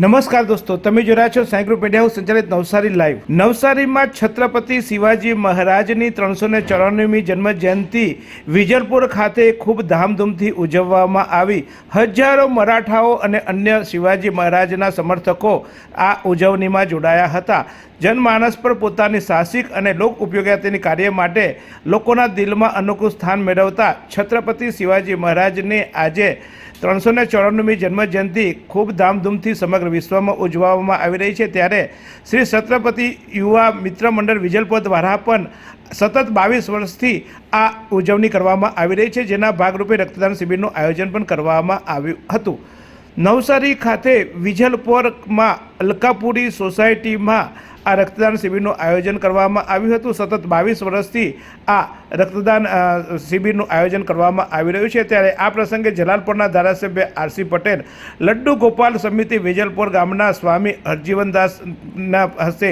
નમસ્કાર દોસ્તો, તમે જોઈ રહ્યા છો સાઈ ગ્રુપ મીડિયા હાઉસ સંચાલિત નવસારી લાઈવ. નવસારીમાં છત્રપતિ શિવાજી મહારાજની ત્રણસો ને ચોરાણુંમી જન્મ જયંતિ વિજલપુર ખાતે ખૂબ ધામધૂમથી ઉજવવામાં આવી. હજારો મરાઠાઓ અને અન્ય શિવાજી મહારાજના સમર્થકો આ ઉજવણીમાં જોડાયા હતા. જનમાનસ પર પોતાની સાહસિક અને લોક ઉપયોગિતાની કાર્ય માટે લોકોના દિલમાં અનુકૂળ સ્થાન મેળવતા છત્રપતિ શિવાજી મહારાજને આજે ત્રણસો ને ચોરાણુંમી જન્મજયંતિ ખૂબ ધામધૂમથી સમગ્ર વિશ્વમાં ઉજવવામાં આવી રહી છે. ત્યારે શ્રી છત્રપતિ યુવા મિત્ર મંડળ વિજલપો દ્વારા પણ સતત બાવીસ વર્ષથી આ ઉજવણી કરવામાં આવી રહી છે, જેના ભાગરૂપે રક્તદાન શિબિરનું આયોજન પણ કરવામાં આવ્યું હતું. નવસારી ખાતે વિજલપોરમાં અલકાપુરી સોસાયટીમાં આ રક્તદાન શિબિરનું આયોજન કરવામાં આવ્યું હતું. સતત બાવીસ વર્ષથી આ રક્તદાન શિબિરનું આયોજન કરવામાં આવી રહ્યું છે. ત્યારે આ પ્રસંગે જલાલપુરના ધારાસભ્ય આરસી પટેલ, લડ્ડુ ગોપાલ સમિતિ વેજલપુર ગામના સ્વામી હરજીવનદાસના હસ્તે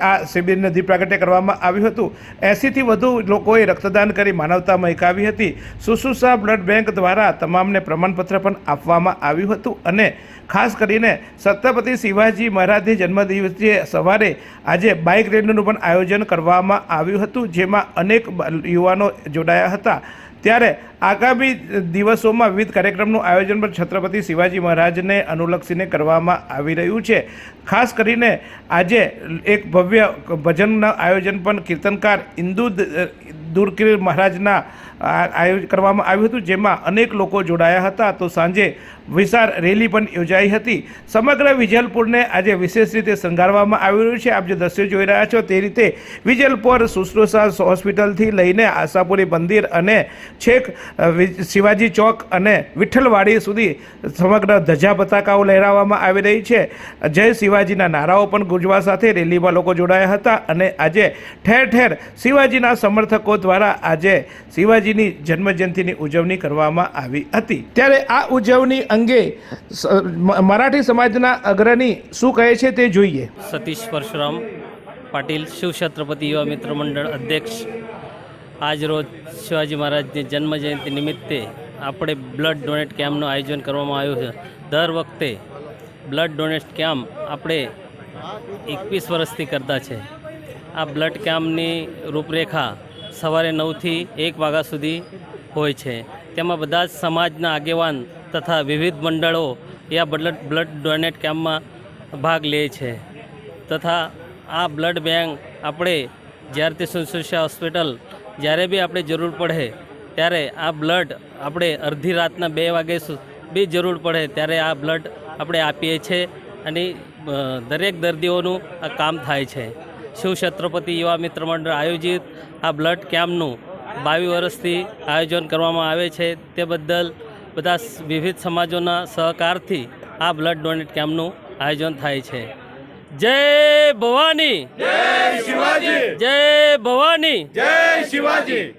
આ શિબિરને દીપ પ્રાગટ્ય કરવામાં આવ્યું હતું. એંસીથી વધુ લોકોએ રક્તદાન કરી માનવતા મહેકાવી હતી. સુસુસા બ્લડ બેંક દ્વારા તમામને પ્રમાણપત્ર પણ આપવામાં આવ્યું હતું. અને ખાસ કરીને, છત્રપતિ શિવાજી મહારાજની જન્મદિવસે સવારે આજે બાઇક રેલીનું પણ આયોજન કરવામાં આવ્યું હતું, જેમાં અનેક યુવાનો જોડાયા હતા. ત્યારે આગામી દિવસોમાં વિવિધ કાર્યક્રમનું આયોજન પણ છત્રપતિ શિવાજી મહારાજને અનુલક્ષીને કરવામાં આવી રહ્યું છે. ખાસ કરીને આજે એક ભવ્ય ભજનના આયોજન પણ કીર્તનકાર ઇન્દુ દુર્કીર મહારાજના આયોજન કરવામાં આવ્યું હતું, જેમાં અનેક લોકો જોડાયા હતા. તો સાંજે વિશાળ રેલી પણ યોજાઈ હતી. સમગ્ર વિજલપુરને આજે વિશેષ રીતે શણગારવામાં આવી રહ્યું છે. આપ જે દ્રશ્યો જોઈ રહ્યા છો તે રીતે વિજલપુર શુશ્રુષા હોસ્પિટલથી લઈને આશાપુરી મંદિર અને છેક શિવાજી ચોક અને વિઠ્ઠલવાડી સુધી સમગ્ર ધજા પતાકાઓ લહેરાવવામાં આવી રહી છે. જય શિવાજીના નારાઓ પણ ગુંજવા સાથે રેલીમાં લોકો જોડાયા હતા અને આજે ઠેર ઠેર શિવાજીના સમર્થકો દ્વારા આજે શિવાજીની જન્મજયંતિની ઉજવણી કરવામાં આવી હતી. ત્યારે આ ઉજવણી અંગે મરાઠી સમાજના અગ્રણી શું કહે છે તે જોઈએ. સતીશ પરશુરામ પાટીલ, શિવ છત્રપતિ યુવા મિત્ર મંડળ અધ્યક્ષ. આજ રોજ શિવાજી મહારાજની જન્મજયંતિ નિમિત્તે આપણે બ્લડ ડોનેટ કેમ્પનું આયોજન કરવામાં આવ્યું છે. દર વખતે બ્લડ ડોનેટ કેમ્પ આપણે એકવીસ વર્ષથી કરતા છે. આ બ્લડ કેમ્પની રૂપરેખા સવારે નવથી એક વાગ્યા સુધી હોય છે. તેમાં બધા જ સમાજના આગેવાન તથા વિવિધ મંડળો આ બ્લડ બ્લડ ડોનેટ કેમ્પમાં ભાગ લે છે. તથા આ બ્લડ બેંક આપણે જ્યારે તે સુશ્રુષા હોસ્પિટલ જ્યારે બી આપણે જરૂર પડે ત્યારે આ બ્લડ આપણે અડધી રાતના બે વાગે બી જરૂર પડે ત્યારે આ બ્લડ આપણે આપીએ છીએ અને દરેક દર્દીઓનું આ કામ થાય છે. શિવ છત્રપતિ યુવા મિત્ર મંડળ આયોજિત આ બ્લડ કેમ્પનું બાવીસ વર્ષથી આયોજન કરવામાં આવે છે તે બદલ બધા વિવિધ સમાજોના સહકારથી આ બ્લડ ડોનેટ કેમ્પનું આયોજન થાય છે. જય ભવાની. જય ભવાની.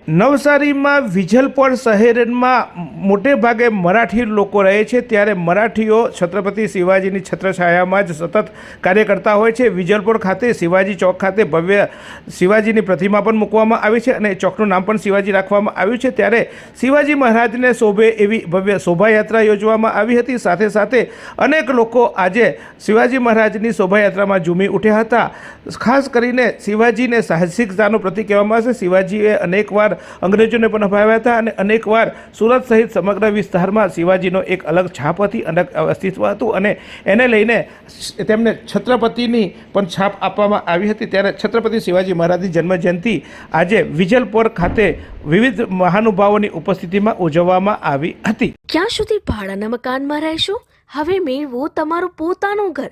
નવસારીમાં વિજલપોર શહેરમાં મોટે ભાગે મરાઠી લોકો રહે છે. ત્યારે મરાઠીઓ છત્રપતિ શિવાજીની છત્રછાયામાં જ સતત કાર્ય કરતા હોય છે. વિજલપોર ખાતે શિવાજી ચોક ખાતે ભવ્ય શિવાજીની પ્રતિમા પણ મૂકવામાં આવી છે અને ચોકનું નામ પણ શિવાજી રાખવામાં આવ્યું છે. ત્યારે શિવાજી મહારાજને શોભે એવી ભવ્ય શોભાયાત્રા યોજવામાં આવી હતી. સાથે સાથે અનેક લોકો આજે શિવાજી મહારાજની શોભાયાત્રામાં ઝૂમી ઉઠ્યા હતા. ખાસ કરીને શિવાજીને સાહસિકતાનું પ્રતિક કહેવામાં આવે છે. શિવાજીએ અનેકવાર અંગ્રેજોને પણ હભાવ્યા હતા અને અનેકવાર સુરત સહિત સમગ્ર વિસ્તારમાં શિવાજીનો એક અલગ છાપ હતી, અલગ અસ્તિત્વ હતું અને એને લઈને તેમને છત્રપતિની પણ છાપ આપવામાં આવી હતી. ત્યારે છત્રપતિ શિવાજી મહારાજની જન્મજયંતિ આજે વિજલપોર ખાતે વિવિધ મહાનુભાવોની ઉપસ્થિતિમાં ઉજવવામાં આવી હતી. ક્યાં સુધી ભાડાના મકાનમાં રહેશો? હવે મેળવો તમારું પોતાનું ઘર.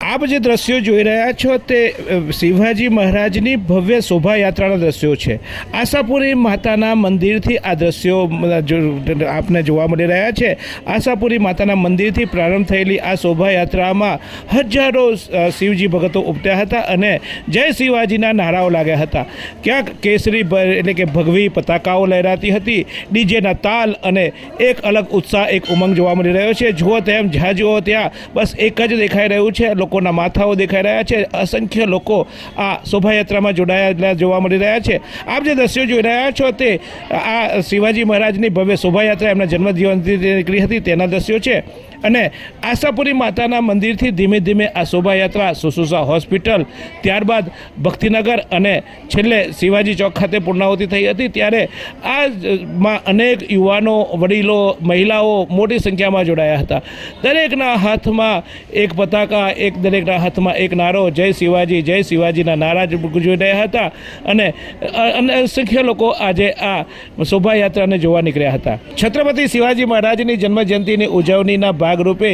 આપ જે દ્રશ્યો જોઈ રહ્યા છો તે શિવાજી મહારાજની ભવ્ય શોભાયાત્રાના દ્રશ્યો છે. આશાપુરી માતાના મંદિરથી આ દ્રશ્યો આપને જોવા મળી રહ્યા છે. આશાપુરી માતાના મંદિરથી પ્રારંભ થયેલી આ શોભાયાત્રામાં હજારો શિવજી ભગતો ઉપટ્યા હતા અને જય શિવાજીના નારાઓ લાગ્યા હતા. ક્યાંક કેસરી એટલે કે ભગવી પતાકાઓ લહેરાતી હતી, ડીજેના તાલ અને એક અલગ ઉત્સાહ, એક ઉમંગ જોવા મળી રહ્યો છે. જુઓ તેમ જ્યાં જુઓ ત્યાં બસ એક જ દેખાઈ રહ્યું છે. લોકોના માથાઓ દેખાઈ રહ્યા છે. અસંખ્ય લોકો આ શોભાયાત્રામાં જોડાયેલા જોવા મળી રહ્યા છે. આપ જે દ્રશ્યો જોઈ રહ્યા છો તે આ શિવાજી મહારાજની ભવ્ય શોભાયાત્રા એમના જન્મદિવસથી નીકળી હતી, તેના દ્રશ્યો છે. અને આશાપુરી માતાના મંદિરથી ધીમે ધીમે આ શોભાયાત્રા, સુસુસા હોસ્પિટલ, ત્યારબાદ ભક્તિનગર અને છેલ્લે શિવાજી ચોક ખાતે પૂર્ણાહુતિ થઈ હતી. ત્યારે આ માં અનેક યુવાનો, વડીલો, મહિલાઓ મોટી સંખ્યામાં જોડાયા હતા. દરેકના હાથમાં એક પતાકા, એક દરેકના હાથમાં એક નારો. જય શિવાજી, જય શિવાજીના નારા જ રહ્યા હતા. અને અસંખ્ય લોકો આજે આ શોભાયાત્રાને જોવા નીકળ્યા હતા. છત્રપતિ શિવાજી મહારાજની જન્મજયંતિની ઉજવણીના ભાગરૂપે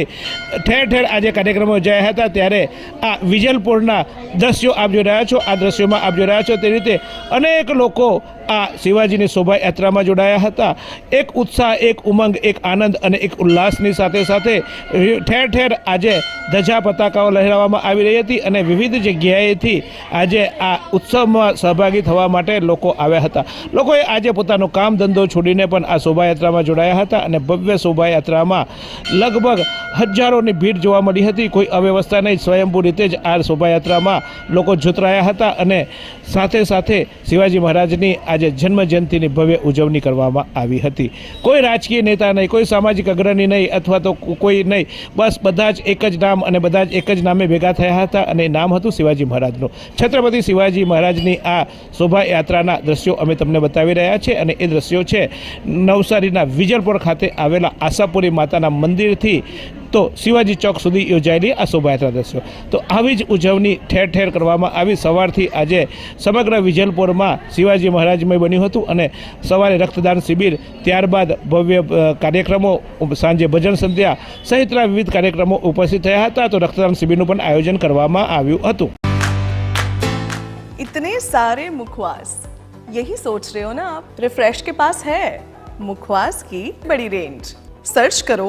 ઠેર ઠેર આજે કાર્યક્રમો યોજાયા હતા. ત્યારે આ વિજલપુરના દ્રશ્યો આપ જોઈ રહ્યા છો, આ દ્રશ્યોમાં આપ જોઈ રહ્યા છો તે રીતે અનેક લોકો આ શિવાજીની શોભાયાત્રામાં જોડાયા હતા. એક ઉત્સાહ, એક ઉમંગ, એક આનંદ અને એક ઉલ્લાસની સાથે સાથે ઠેર ઠેર આજે ધજા પતાકાઓ લહેરાવવામાં આવી રહી હતી અને વિવિધ જગ્યાએથી આજે આ ઉત્સવમાં સહભાગી થવા માટે લોકો આવ્યા હતા. લોકોએ આજે પોતાનો કામ ધંધો છોડીને પણ આ શોભાયાત્રામાં જોડાયા હતા અને ભવ્ય શોભાયાત્રામાં લગભગ હજારોની ભીડ જોવા મળી હતી. કોઈ અવ્યવસ્થા નહીં, સ્વયંભૂ રીતે જ આ શોભાયાત્રામાં લોકો જોતરાયા હતા અને સાથે સાથે શિવાજી મહારાજની આજે જન્મજયંતિની ભવ્ય ઉજવણી કરવામાં આવી હતી. કોઈ રાજકીય નેતા નહીં, કોઈ સામાજિક અગ્રણી નહીં અથવા તો કોઈ નહીં. બસ બધા જ એક જ નામ અને બધા જ એક જ નામે ભેગા થયા હતા અને નામ હતું શિવાજી મહારાજનું. છત્રપતિ શિવાજી મહારાજની આ શોભાયાત્રાના દ્રશ્યો અમે તમને બતાવી રહ્યા છે અને એ દ્રશ્યો છે નવસારીના વિજલપુર ખાતે આવેલા આશાપુરી માતાના મંદિરથી તો શિવાજી ચોક સુધી યોજાયેલી આ શોભાયાત્રા દ્રશ્યો તો આવી જ ઉજવણી ઠેર ઠેર કરવામાં આવી સવારથી આજે સમગ્ર વિજલપુરમાં શિવાજી મહારાજમય બન્યું હતું અને સવારે રક્તદાન શિબિર ત્યારબાદ ભવ્ય અ, કાર્યક્રમો સાંજે ભજન સંધ્યા સહિતના વિવિધ કાર્યક્રમો ઉપસ્થિત થયા હતા તો રક્તદાન શિબિરનું પણ આયોજન કરવામાં આવ્યું હતું इतने सारे मुखवास यही सोच रहे हो ना आप रिफ्रेश के पास है मुखवास की बड़ी रेंज सर्च करो